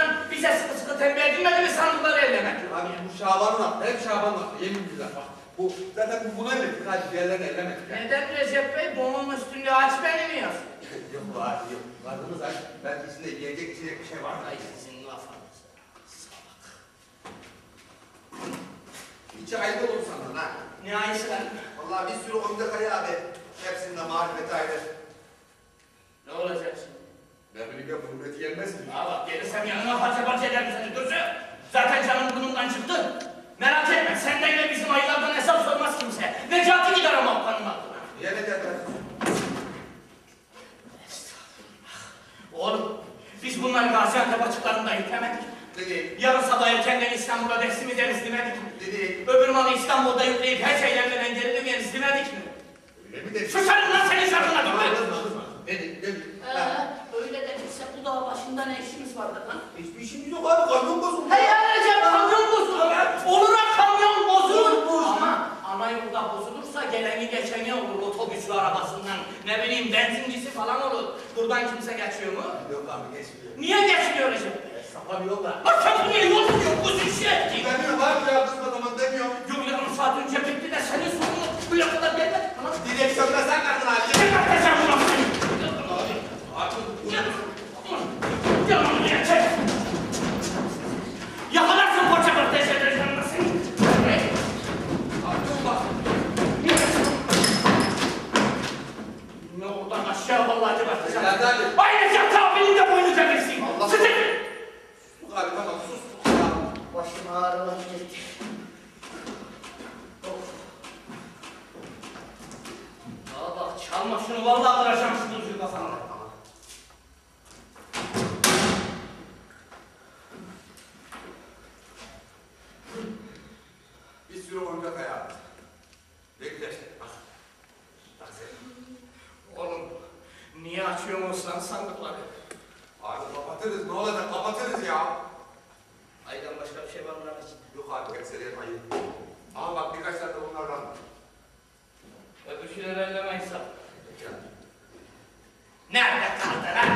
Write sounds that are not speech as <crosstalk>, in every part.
lan? Bize sıkı sıkı tembih edilmedi mi sandıkları ellemek? Abi bu Şaban'ın hakkı. Hep Şaban'ın hakkı. Yemin billah bak. Bu zaten bu buna emrettik. Hadi diğerlerini ellemedik. ya. Neden Recep Bey bunun üstünde aç beni mi yazın? yok abi yok. Karnımız aç. Belki içinde yiyecek içecek bir şey var. Ay sizin kafanız. Salak. İçi ayrı olur sandın ha. Ne ayısı lan? Vallahi bir sürü oyuncak ayı abi. Hepsinde marifeti ayrı. Ne olacak şimdi? Ben biliyorum bunun eti yenmez mi? Ha bak gelirsem yanına parça parça ederim seni Dursun. Zaten canım bunundan çıktı. Merak etme senden de bizim ayılardan hesap sormaz kimse. Necati gider ama Okan'ın aklına. Niye ne derler? Oğlum biz bunları Gaziantep açıklarında yüklemedik. Dedi. Yarın sabah erkenden İstanbul'a teslim ederiz demedik mi? Dedi. Öbür malı İstanbul'da yükleyip her şeylerle geri döneriz demedik mi? Öyle mi dedi? Susarım lan senin şarkına dur. Dedi, dedi. Ha. Ee, öyle dediyse bu başında ne işimiz vardı lan? Hiçbir işimiz yok abi. Kamyon bozuldu. Hey Recep kamyon bozulur. Olur ha kamyon bozulur. Ama ana yolda bozulursa geleni geçeni olur otobüsü arabasından. Ne bileyim benzincisi falan olur. Buradan kimse geçiyor mu? Yok abi geçmiyor. Niye geçmiyor Recep? Sapa bir yol da. Bak sen niye yol yok bu işi ettik. Demiyorum abi ya kızma zaman demiyorum. Yok yarım saat önce bitti de senin sorunu buraya kadar gelmedi. Direksiyonda sen kaldın abi. Sen bakacağım buna seni. Abi. Gel. Gel onu buraya çek. Yakalarsın teşekkür ederim seni. Abi bak. Ne oradan aşağı vallahi bakacağım. Nereden abi? Ayrıca kahvenin de boynu çevirsin. Allah Sıçın. Sus abi tamam sus. Başım ağrılar gitti. Bak çalma şunu vallahi kıracağım şu kuzuyu kafana. Bir sürü oyuncak ayağı. Bekle. Bak. Bak sen. Oğlum niye açıyorsunuz lan sandıkları? Abi kapatırız ne olacak kapatırız ya. Aydan başka bir şey var bunların için. Yok abi hepsi ayı. Ama bak birkaç tane de bunlardan. Öbür şeyleri ellemeyin sağ. Nerede kaldı lan?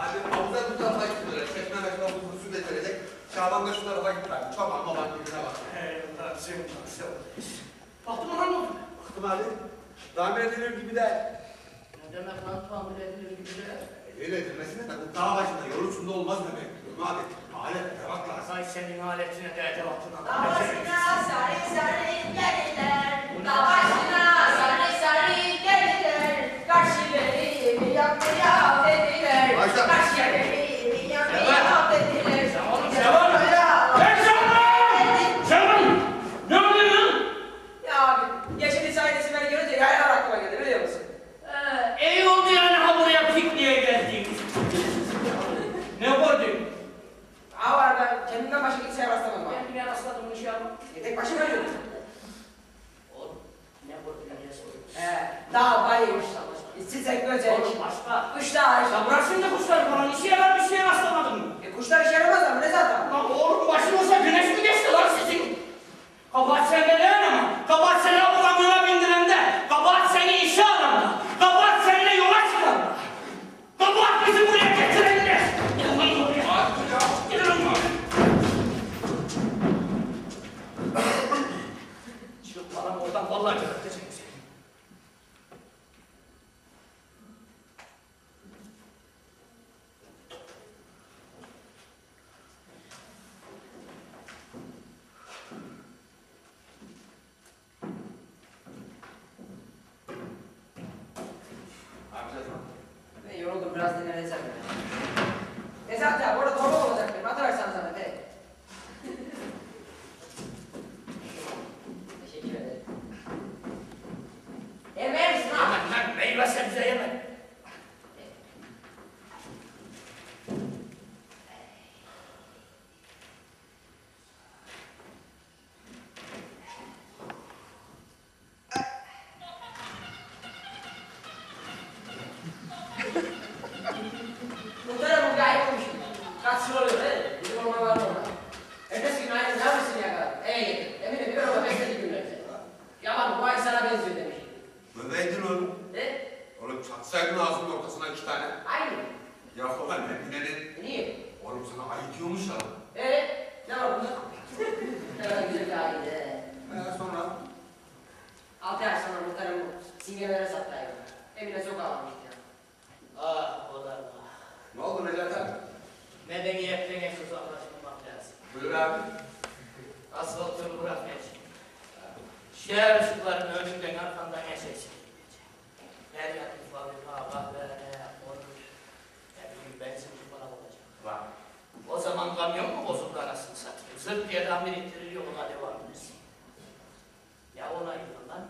Abi havuza bu tarafa gittiler. Çeşme başına bu su getirecek. Şaban da şu tarafa gittiler. Çoban moban birbirine bak. Hey lan sen nasıl? Baktım ona ne oldu? Baktım abi. Tamir edilir gibi de. Ne demek lan tamir edilir gibi de? Öyle bu dağ başında yol üstünde olmaz. Değil mi abi? Alete bak lazım. Ay senin aletine de edevatına. Dağ başına sarı sarı gelirler. Dağ başına sarı sarı gelirler. Karşı beni yakmaya dediler. Başla. Karşıya Sırf peygamber ittiriliyor ona devam etsin. Ya ona yılan lan.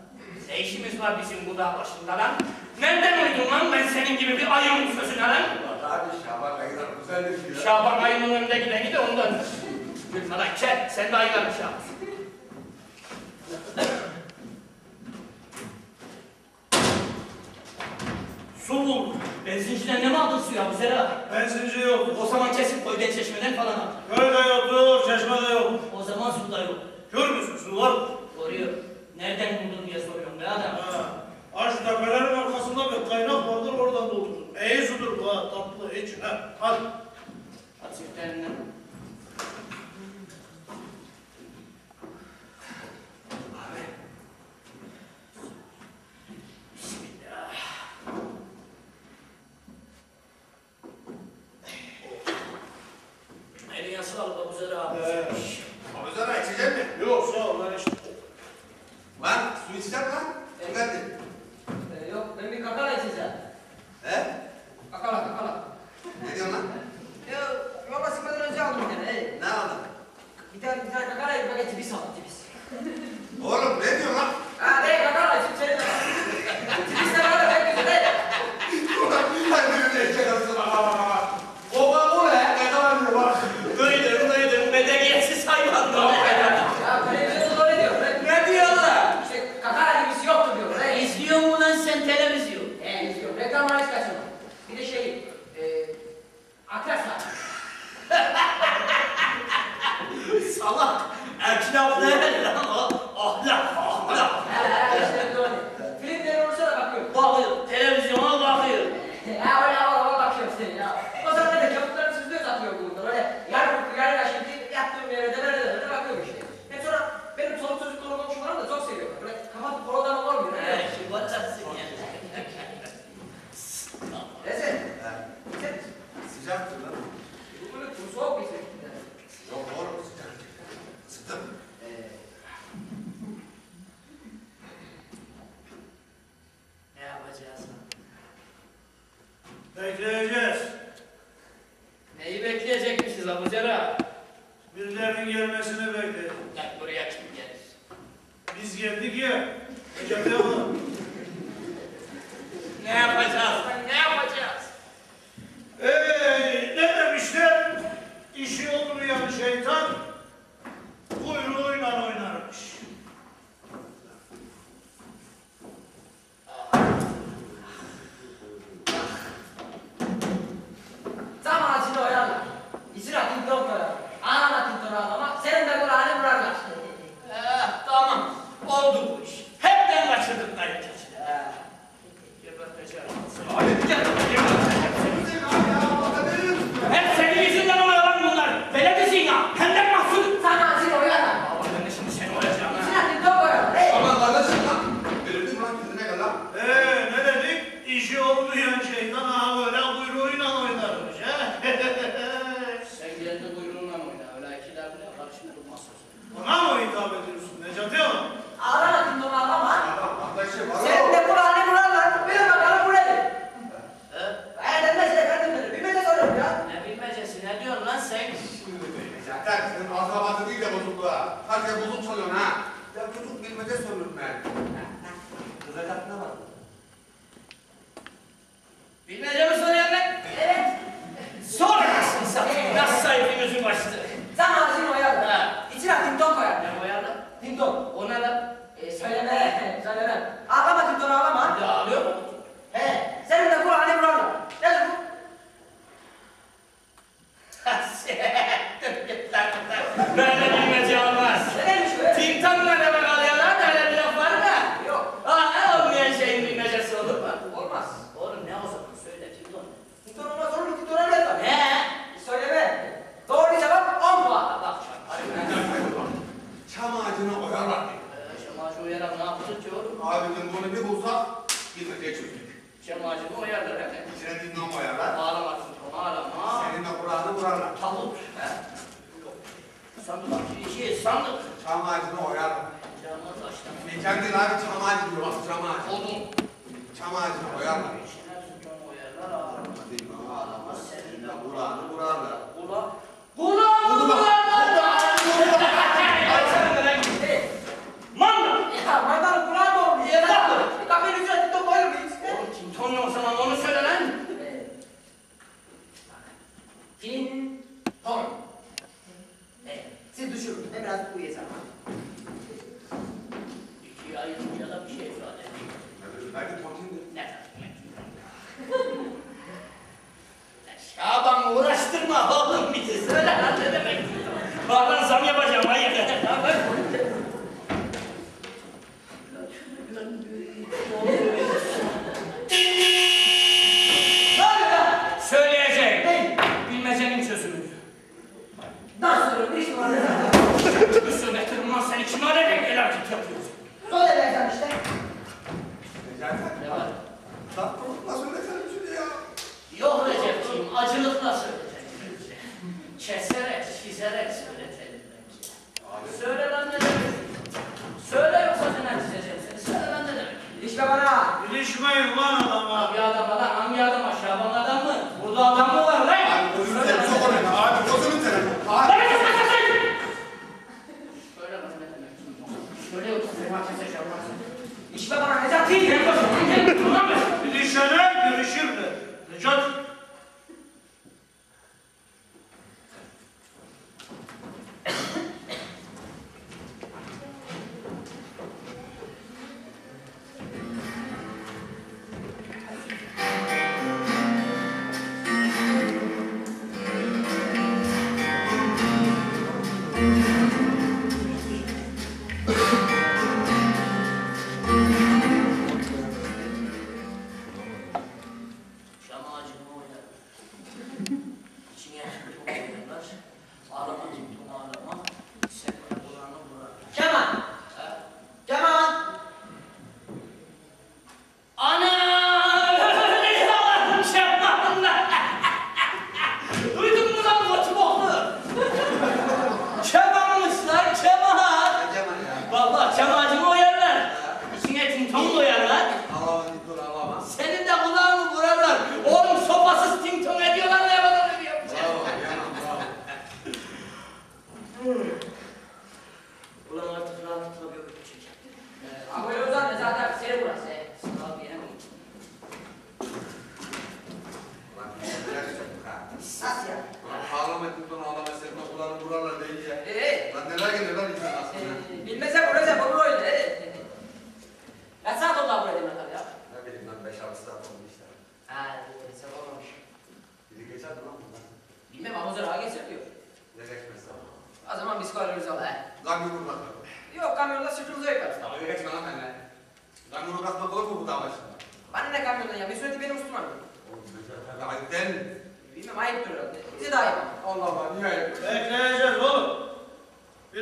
Ne işimiz var bizim bu dağ başında lan? Nereden uydun lan ben senin gibi bir ayın sözüne lan? Abi Şaban ayılar güzel bir. Şaban ayının önünde gideni de ondan. Gül falan kel. Sen de ayılar Şaban. Şey Benzinciden ne mi aldın suyu abi Zera? Benzinci yok. O zaman kesip koy de çeşmeden falan al. Köyde yoktur, çeşmede yok. O zaman su da yok. Kör müsün su var? Doğruyor. Nereden buldun diye soruyorum be adam. Ha. Aç tepelerin arkasında bir kaynak vardır oradan doldurur. İyi sudur bu ha tatlı içine. Hadi. Hadi sütlerinden. şu yere ne yaptı çoğu? Abimin bunu bir bulsa yıkıkya çöktük. Cemaatini uyardır hemen. Senin dinlen uyarlar. Ağlamazsın. Ağlama. Senin de Kur'an'ı vurarlar. Tabut. He? Sandık. Şey, sandık. Çam ağacını oyarlar. Çam ağacı açtım. Mekan değil abi çam ağacı diyor. Bak çam ağacı. Odun. Çam ağacını oyarlar. Çam ağacını oyarlar. Ağlamaz. Senin de Kur'an'ı vurarlar. brakuje za mną. Ja już nie dam się żonę. Şaban uğraştırma oğlum bizi sen.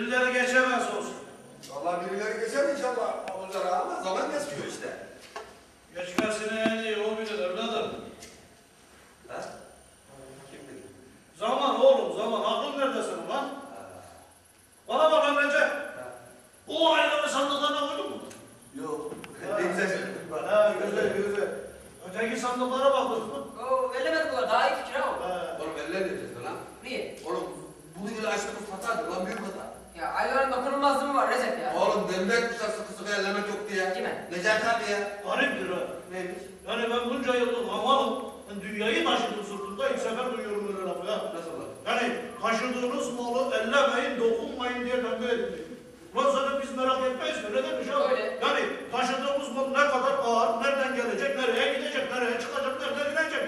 Birileri geçemez olsun. Vallahi birileri geçer inşallah. Onlara ama zaman geçmiyor işte. Geç kalsın en iyi o bilir evladım. Ha? Kim bilir? Zaman oğlum zaman. Aklın nerede senin lan? Bana bak Emrece. Bu ayları sandıklarına koydun mu? Yok. Denize Ha güzel güzel. Öteki sandıklara baktın mı? Oo, ellemedi bunlar. Daha iyi fikir ha Oğlum eller vereceğiz lan. Niye? Oğlum bunu gibi açtığımız hatadır lan büyük hata. Ya ayların dokunulmazlığı mı var Recep ya? Oğlum dönmek kuşak sıkı sıkı ellemek yok diye. Kime? Necati abi ya. Gariptir ha. Neymiş? Yani ben bunca yıllık havalım. Ben dünyayı taşıdım sırtımda ilk sefer duyuyorum böyle lafı ya. Nasıl lan? Yani taşıdığınız malı ellemeyin, dokunmayın diye tembih edildi. Ulan sana biz merak etmeyiz mi? Ne demiş abi? Öyle. Yani taşıdığımız mal ne kadar ağır, nereden gelecek, nereye gidecek, nereye çıkacak, nereden inecek?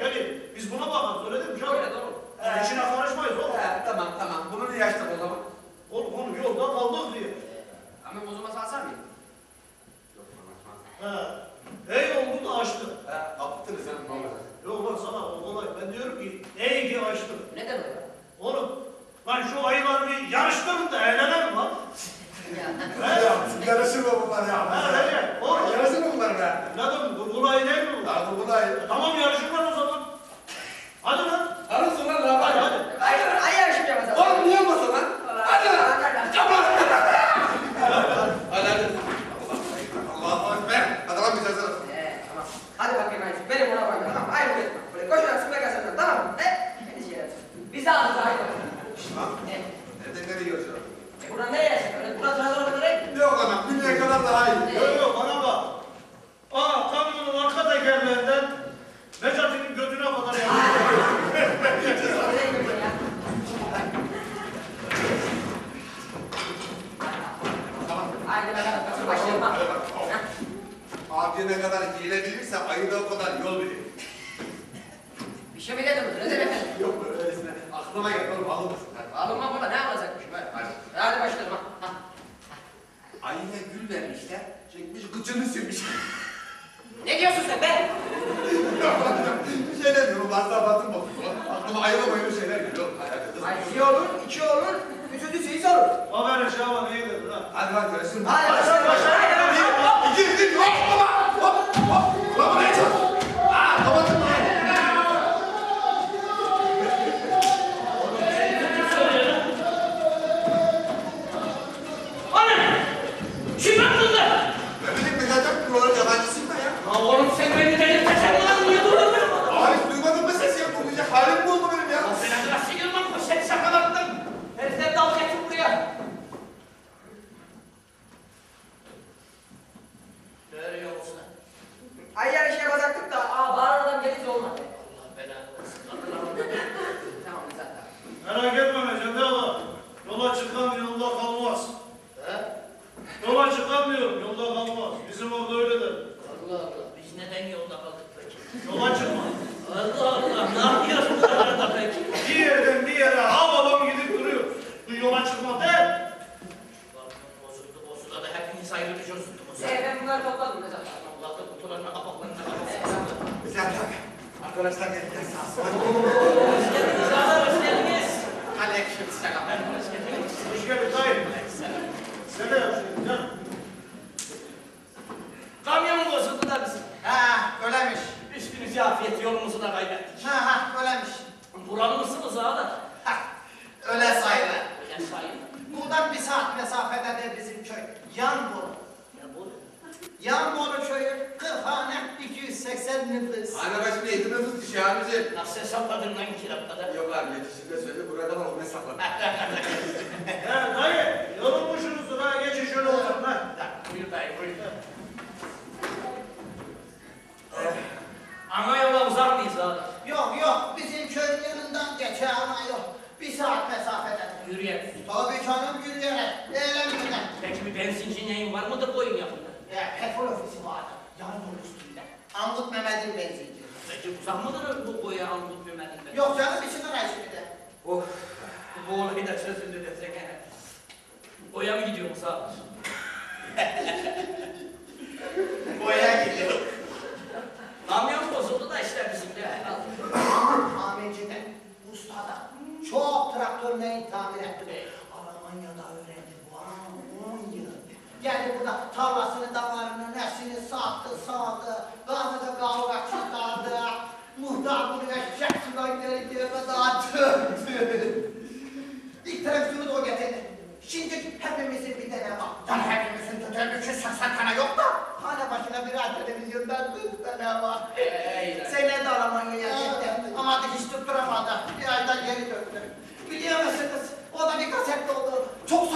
Thank you. vardı. Yağmur üstünde. Angut Mehmet'in benziydi. Peki uzak mıdır bu boya Angut Mehmet'in benziydi? Yok canım içi kadar şimdi de. Of. Bu olayı da çözüldü desek. Boya mı gidiyorum sağ ol. <laughs> boya gidiyor. Kamyon bozuldu da işler bizim de. Ustada çok traktörle tamir etti. Geldi burada tarlasını, damarını, nesini sattı, sağdı. Bazıda kavga çıkardı. Muhtar bunu eşek sudan geri girme daha dövdü. İlk televizyonu da o getirdi. Şimdi hepimizin bir tane var. Tabii hepimizin tutarlı ki sakana yok da. Hala başına bir rahat televizyondan bir tane var. Zeynep de Almanya'ya gitti. Ama hiç tutturamadı. Bir aydan geri döndü. Biliyor musunuz? O da bir kaset oldu. Çok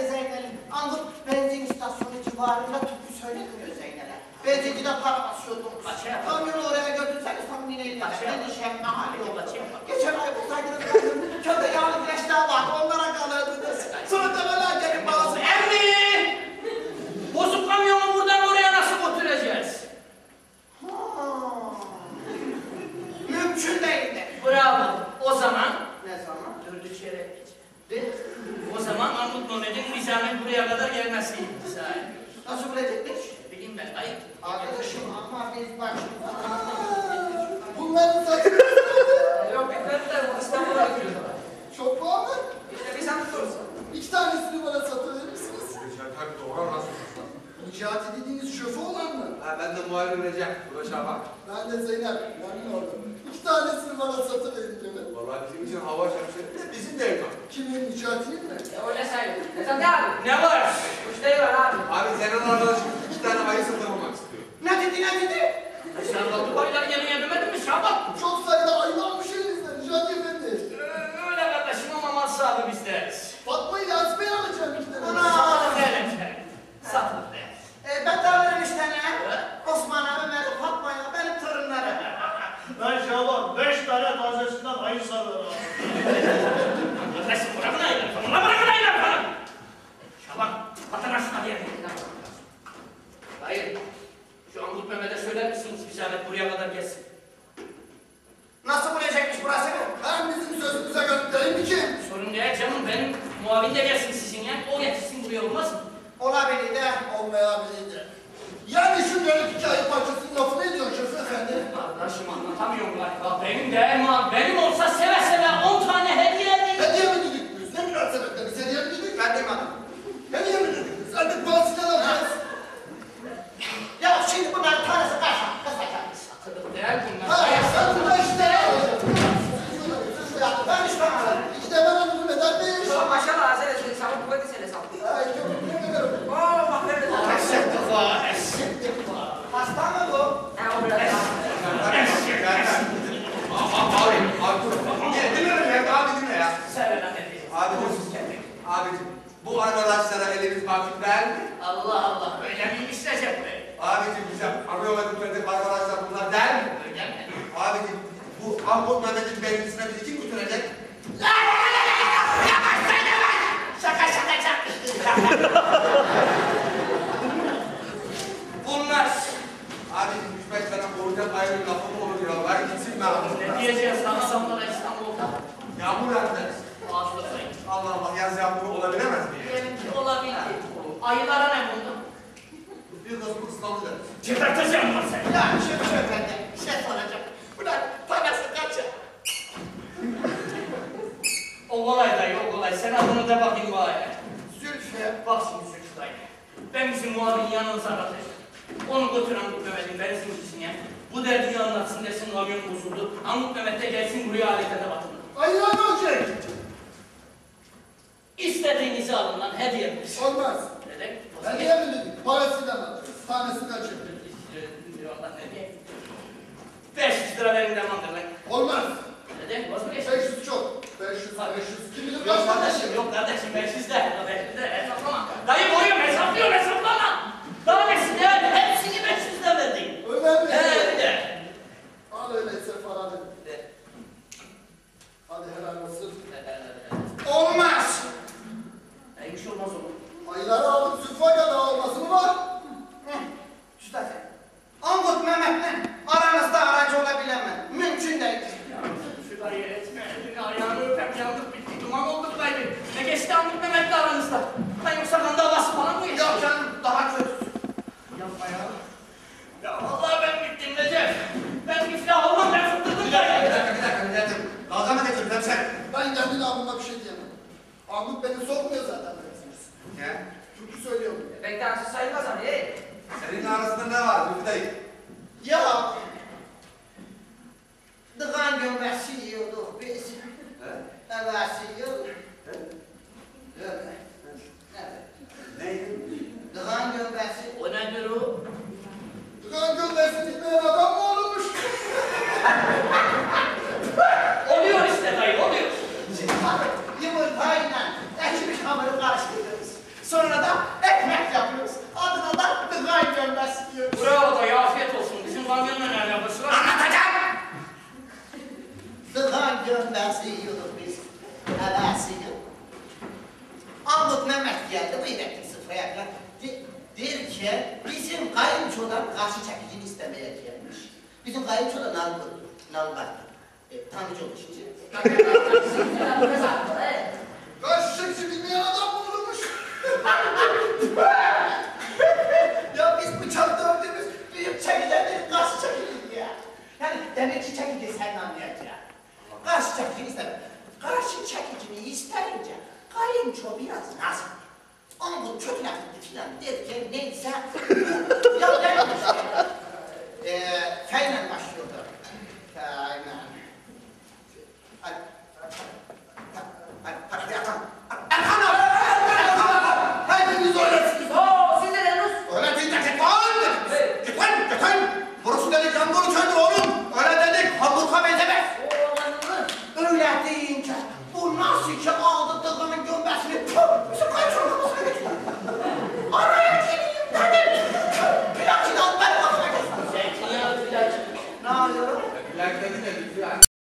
Zeynel'in anlık benzin istasyonu civarında türkü söyleniyor Zeynel'e. Benzincide para basıyordum. Başka şey yapalım. Ben de Muharrem Recep, Burak bak. Ben de Zeynep, memnun oldum. İki tanesini bana satıverin canım. Vallahi bizim için hava şapşırdı, bizim de evlat. Kimin, Necati'nin mi? E öyle sayılır. Zaten abi. Ne var? Müşteri var abi. Abi Zeynep arkadaşım tutamıyorlar. Bak benim de Erman benim olsa seve seve on bu çocuğu biraz nazım. Onun bu kötü lafı filan derken neyse